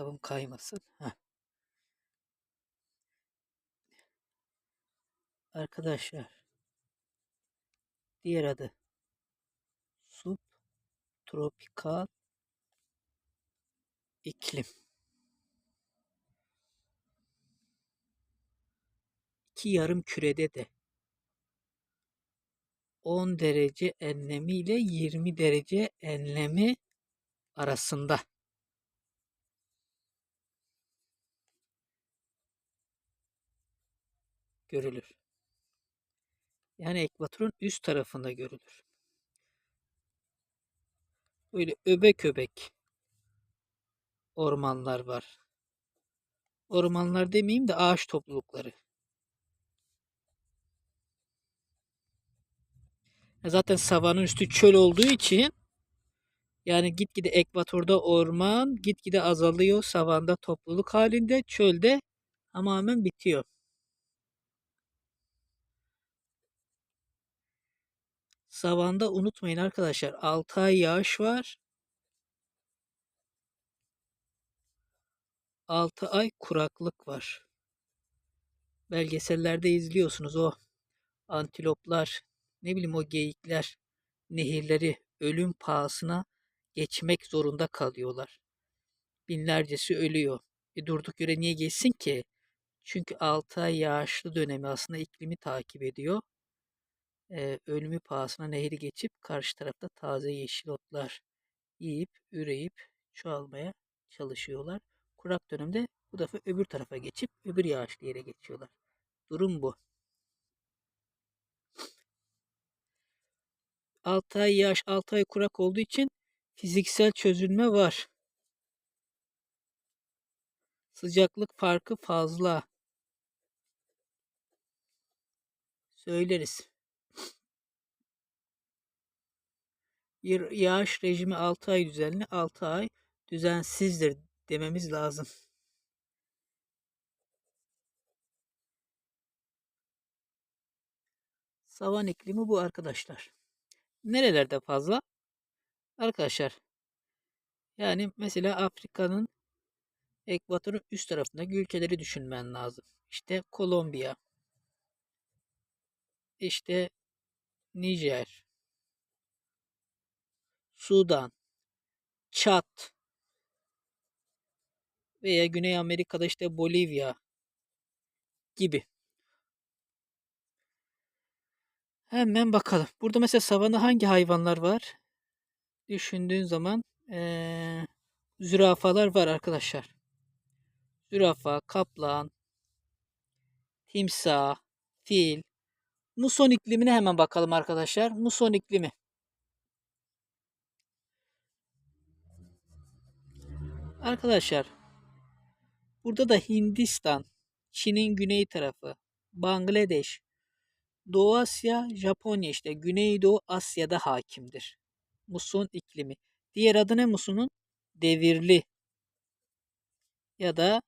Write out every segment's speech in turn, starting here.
Kitabım kaymasın. Heh. Arkadaşlar diğer adı subtropikal iklim. İki yarım kürede de 10 derece enlemi ile 20 derece enlemi arasında görülür. Yani ekvatorun üst tarafında görülür. Böyle öbek öbek ormanlar var. Ormanlar demeyeyim de ağaç toplulukları. Zaten savanın üstü çöl olduğu için yani gitgide ekvatorda orman gitgide azalıyor. Savanda topluluk halinde çölde tamamen bitiyor. Savanda unutmayın arkadaşlar 6 ay yağış var. 6 ay kuraklık var. Belgesellerde izliyorsunuz o antiloplar, ne bileyim o geyikler nehirleri ölüm pahasına geçmek zorunda kalıyorlar. Binlercesi ölüyor. E durduk yere niye geçsin ki? Çünkü 6 ay yağışlı dönemi aslında iklimi takip ediyor. Ee, ölümü pahasına nehri geçip karşı tarafta taze yeşil otlar yiyip, üreyip çoğalmaya çalışıyorlar. Kurak dönemde bu defa öbür tarafa geçip öbür yağışlı yere geçiyorlar. Durum bu. 6 ay yağış, 6 ay kurak olduğu için fiziksel çözülme var. Sıcaklık farkı fazla. Söyleriz. Yağış rejimi 6 ay düzenli, 6 ay düzensizdir dememiz lazım. Savan iklimi bu arkadaşlar. Nerelerde fazla? Arkadaşlar yani mesela Afrika'nın ekvatorun üst tarafındaki ülkeleri düşünmen lazım. İşte Kolombiya, işte Nijer, Sudan, Çat veya Güney Amerika'da işte Bolivya gibi. Hemen bakalım. Burada mesela savanda hangi hayvanlar var? Düşündüğün zaman ee, zürafalar var arkadaşlar. Zürafa, kaplan, timsah, fil. Muson iklimine hemen bakalım arkadaşlar. Muson iklimi. Arkadaşlar burada da Hindistan, Çin'in güney tarafı, Bangladeş, Doğu Asya, Japonya işte Güneydoğu Asya'da hakimdir. Muson iklimi. Diğer adı ne musunun? Devirli ya da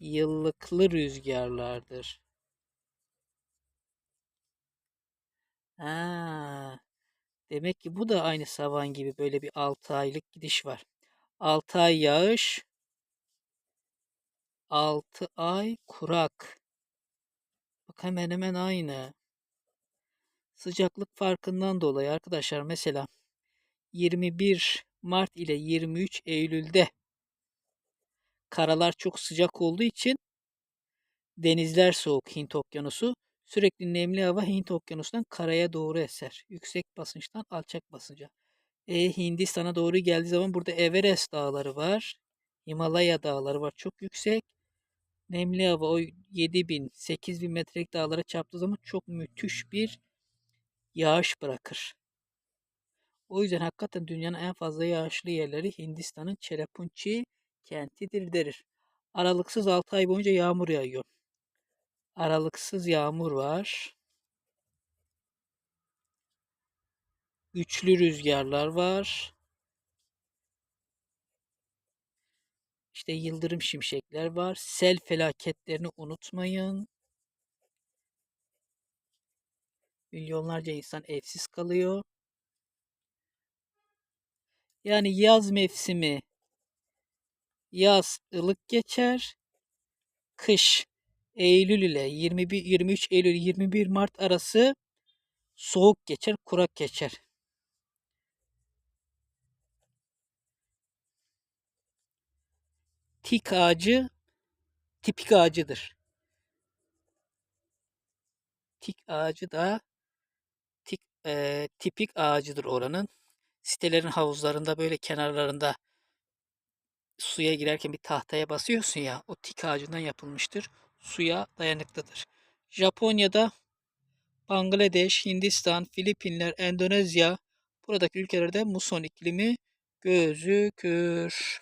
yıllıklı rüzgarlardır. Ha, demek ki bu da aynı savan gibi böyle bir 6 aylık gidiş var. 6 ay yağış, 6 ay kurak. Bak hemen hemen aynı. Sıcaklık farkından dolayı arkadaşlar mesela 21 Mart ile 23 Eylül'de karalar çok sıcak olduğu için denizler soğuk Hint Okyanusu. Sürekli nemli hava Hint Okyanusu'ndan karaya doğru eser. Yüksek basınçtan alçak basınca. E, Hindistan'a doğru geldiği zaman burada Everest dağları var. Himalaya dağları var. Çok yüksek. Nemli hava o 7000, 8000 metrelik dağlara çarptığı zaman çok müthiş bir yağış bırakır. O yüzden hakikaten dünyanın en fazla yağışlı yerleri Hindistan'ın Cherrapunchi kentidir derir. Aralıksız 6 ay boyunca yağmur yağıyor. Aralıksız yağmur var. Güçlü rüzgarlar var. İşte yıldırım şimşekler var. Sel felaketlerini unutmayın. Milyonlarca insan evsiz kalıyor. Yani yaz mevsimi Yaz ılık geçer. Kış Eylül ile 21 23 Eylül 21 Mart arası soğuk geçer, kurak geçer. Tik ağacı tipik ağacıdır. Tik ağacı da tik, eee, tipik ağacıdır oranın. Sitelerin havuzlarında böyle kenarlarında suya girerken bir tahtaya basıyorsun ya o tik ağacından yapılmıştır. Suya dayanıklıdır. Japonya'da Bangladeş, Hindistan, Filipinler, Endonezya buradaki ülkelerde muson iklimi gözükür.